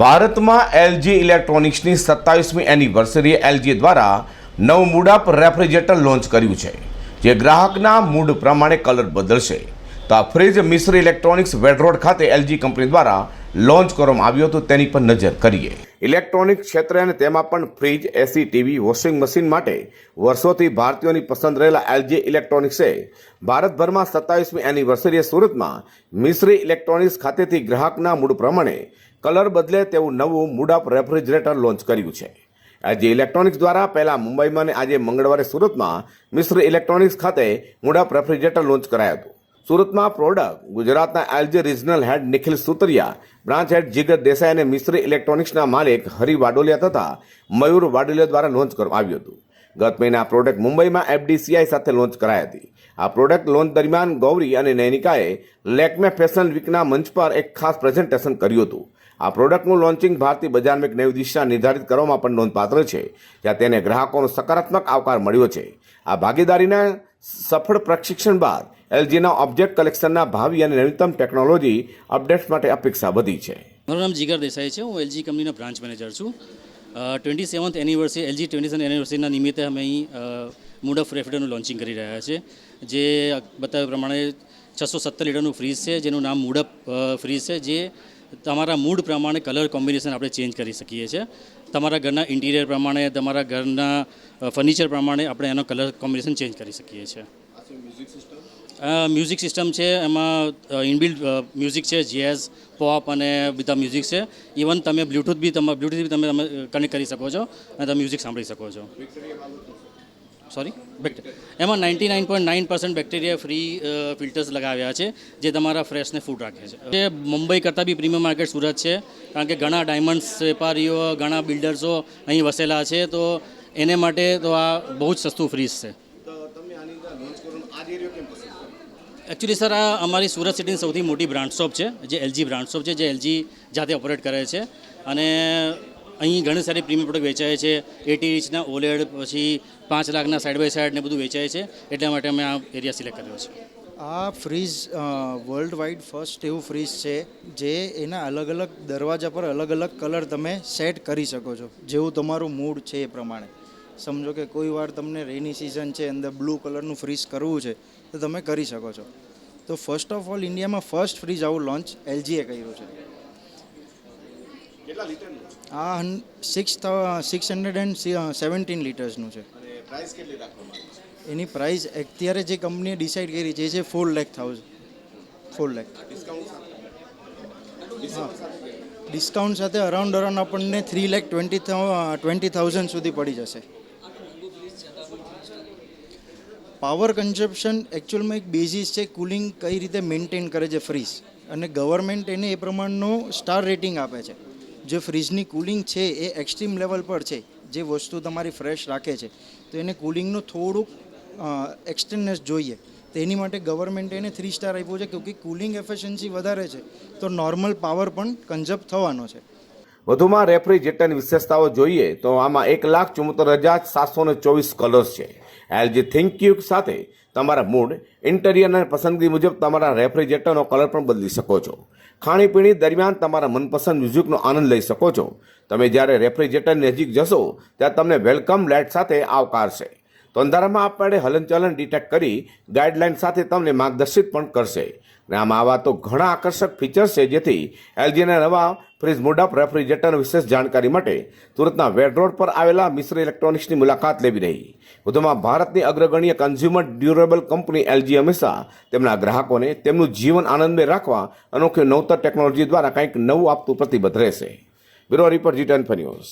ભારતમાં LG ઇલેક્ટ્રોનિક્સની સત્તાવીસમી એનિવર્સરીએ LG દ્વારા નવ મૂડાપ રેફ્રિજરેટર લોન્ચ કર્યું છે, જે ગ્રાહકના મૂડ પ્રમાણે કલર બદલશે. તો આ ફ્રીજ મિશ્ર ઇલેક્ટ્રોનિક્સ વેડરોડ ખાતે એલજી કંપની દ્વારા લોન્ચ કરવામાં આવ્યું હતું, તેની પર નજર કરીએ. ઇલેક્ટ્રોનિક ક્ષેત્રે અને તેમાં પણ fridge AC TV, washing machine માટે વર્ષોથી ભારતીયોની પસંદ રહેલા એલજી ઇલેક્ટ્રોનિક્સે ભારતભરમાં સત્તાવીસમી એનિવર્સરીએ સુરતમાં મિશ્રી ઇલેક્ટ્રોનિક્સ ખાતેથી ગ્રાહકના મૂડ પ્રમાણે કલર બદલે તેવું નવું મૂડઅપ રેફ્રિજરેટર લોન્ચ કર્યું છે. આજે ઇલેક્ટ્રોનિક્સ દ્વારા પહેલાં મુંબઈમાં અને આજે મંગળવારે સુરતમાં મિશ્ર ઇલેક્ટ્રોનિક્સ ખાતે મૂડઅપ રેફ્રિજરેટર લોન્ચ કરાયું હતું. સુરતમાં પ્રોડક્ટ, ગુજરાતના LG regional head Nikhil Sutariya, branch head Jigar Desai અને મિશ્રી ઇલેક્ટ્રોનિક્સના માલિક હરિ વાડોલિયા તથા મયુર વાડોલિયા દ્વારા લોન્ચ કરવામાં આવ્યું હતું. ગત મહિને આ પ્રોડક્ટ મુંબઈમાં એફડીસીઆઈ સાથે લોન્ચ કરાઈ હતી. આ પ્રોડક્ટ લોન્ચ દરમિયાન ગૌરી અને નૈનિકાએ લેકમે ફેશન વીકના મંચ પર એક ખાસ પ્રેઝન્ટેશન કર્યું હતું. આ પ્રોડક્ટનું લોન્ચિંગ ભારતીય બજારમાં એક નવી દિશા નિર્ધારિત કરવામાં પણ નોંધપાત્ર છે, જ્યાં તેને ગ્રાહકોનો સકારાત્મક આવકાર મળ્યો છે. આ ભાગીદારીના સફળ પ્રશિક્ષણ બાદ એલજીના ઓબ્જેક્ટ કલેક્શનના ભાવિ અને નવીનતમ ટેકનોલોજી અપડેટ્સ માટે અપેક્ષા વધી છે. મારું નામ જીગર દેસાઈ છે. હું એલજી કંપનીનો બ્રાન્ચ મેનેજર છું. Twenty seventh anniversary, LG twenty seventh એનિવર્સરીના નિમિત્તે અમે અહીં મૂડ ઓફ રેફ્રિજરેટરનું લોન્ચિંગ કરી રહ્યા છે, જે બતાવ્યા પ્રમાણે છસો સત્તર લીટરનું ફ્રીજ છે, જેનું નામ મૂડઅપ ફ્રીજ છે, જે તમારા મૂડ પ્રમાણે કલર કોમ્બિનેશન આપણે ચેન્જ કરી શકીએ છીએ. તમારા ઘરના ઇન્ટિરિયર પ્રમાણે તમારા ઘરના ફર્નિચર પ્રમાણે આપણે એનો કલર કોમ્બિનેશન ચેન્જ કરી શકીએ છીએ. મ્યુઝિક સિસ્ટમ છે એમાં ઇનબિલ્ડ મ્યુઝિક છે જેઝ પોપ અને બધા મ્યુઝિક છે. ઇવન તમે બ્લૂટૂથ બી તમે બ્લૂટૂથ બી તમે કનેક્ટ કરી શકો છો અને તમે મ્યુઝિક સાંભળી શકો છો. સોરી એમાં ninety nine point nine percent bacteria free filters લગાવ્યા છે જે તમારા ફ્રેશને ફૂડ રાખે છે. જે મુંબઈ કરતાં બી પ્રીમિયમ માર્કેટ સુરત છે કારણ કે ઘણા ડાયમંડ્સ વેપારીઓ ઘણા બિલ્ડર્સો અહીં વસેલા છે તો એને માટે તો આ બહુ જ સસ્તું ફ્રીજ છે. એકચ્યુઅલી સર આ અમારી સુરત સિટીની સૌથી મોટી બ્રાન્ડ શોપ છે જે એલજી બ્રાન્ડ શોપ છે જે એલજી જાતે ઓપરેટ કરે છે. અને અહીં ઘણી સારી પ્રીમિયમ પ્રોડક્ટ વેચાય છે. એટી ઇંચના ઓલેડ પછી પાંચ લાખના સાઈડ બાય સાઈડ ને બધું વેચાય છે. એટલા માટે અમે આ એરિયા સિલેક્ટ કર્યો છે. આ ફ્રીજ વર્લ્ડ વાઇડ ફર્સ્ટ એવું ફ્રીજ છે જે એના અલગ અલગ દરવાજા પર અલગ અલગ કલર તમે સેટ કરી શકો છો. જેવું તમારું મૂડ છે એ પ્રમાણે. સમજો કે કોઈ વાર તમને રેની સિઝન છે, અંદર બ્લુ કલરનું ફ્રીજ કરવું છે, તો તમે કરી શકો છો. તો ફર્સ્ટ ઓફ ઓલ ઇન્ડિયામાં ફર્સ્ટ ફ્રીજ આવું લોન્ચ એલજીએ કર્યું છે. આ six six hundred and seventeen લીટર્સનું છે. એની પ્રાઇસ અત્યારે જે કંપનીએ ડિસાઈડ કરી છે એ છે ફોર લેખ થાઉઝન્ડ ફોર લેખ હા. ડિસ્કાઉન્ટ સાથે અરાઉન્ડ અરાઉન્ડ આપણને three lakh twenty twenty thousand સુધી પડી જશે. પાવર કન્ઝપ્શન એકચ્યુઅલમાં એક બેઝિસ છે કુલિંગ કઈ રીતે મેન્ટેન કરે છે ફ્રીઝ અને ગવર્મેન્ટ એને એ પ્રમાણનું સ્ટાર રેટિંગ આપે છે. જે ફ્રીજની કુલિંગ છે એ એક્સ્ટ્રીમ લેવલ પર છે, જે વસ્તુ તમારી ફ્રેશ રાખે છે, તો એને કુલિંગનું થોડુંક એક્સટેન્ડનેસ જોઈએ. તો એની માટે ગવર્મેન્ટે એને થ્રી સ્ટાર આપ્યું છે કે કુલિંગ એફિશિયન્સી વધારે છે, તો નોર્મલ પાવર પણ કન્ઝપ થવાનો છે. વધુમાં રેફ્રિજરેટરની વિશેષતાઓ જોઈએ, તો આમાં એક લાખ ચુમ્મોતેર હજાર સાતસો ને ચોવીસ કલર્સ છે. એલજી થિંક યુ સાથે તમારા મૂડ ઇન્ટેરિયર અને પસંદગી મુજબ તમારા રેફ્રિજરેટરનો કલર પણ બદલી શકો છો. ખાણીપીણી દરમિયાન તમારા મનપસંદ મ્યુઝિકનો આનંદ લઈ શકો છો. તમે જ્યારે રેફ્રિજરેટરની નજીક જશો ત્યારે તમને વેલકમ લાઇટ સાથે આવકારશે. તો અંધારામાં આપણે હલનચલન ડિટેક્ટ કરી ગાઈડલાઇન સાથે તમને માર્ગદર્શિત પણ કરશે. અને આમાં આવા તો ઘણા આકર્ષક ફીચર્સ છે, જેથી એલજીના નવા ફ્રીજ મોડા રેફ્રિજરેટર વિશેષ જાણકારી માટે સુરતના વેડ રોડ પર આવેલા મિશ્ર ઇલેક્ટ્રોનિક્સની મુલાકાત લેવી રહી. વધુમાં ભારતની અગ્રગણ્ય કન્ઝ્યુમર ડ્યુરેબલ કંપની એલજી હંમેશા તેમના ગ્રાહકોને તેમનું જીવન આનંદમય રાખવા અનોખી નવતર ટેકનોલોજી દ્વારા કંઈક નવું આપતું પ્રતિબદ્ધ રહેશે. Bureau report G ten news.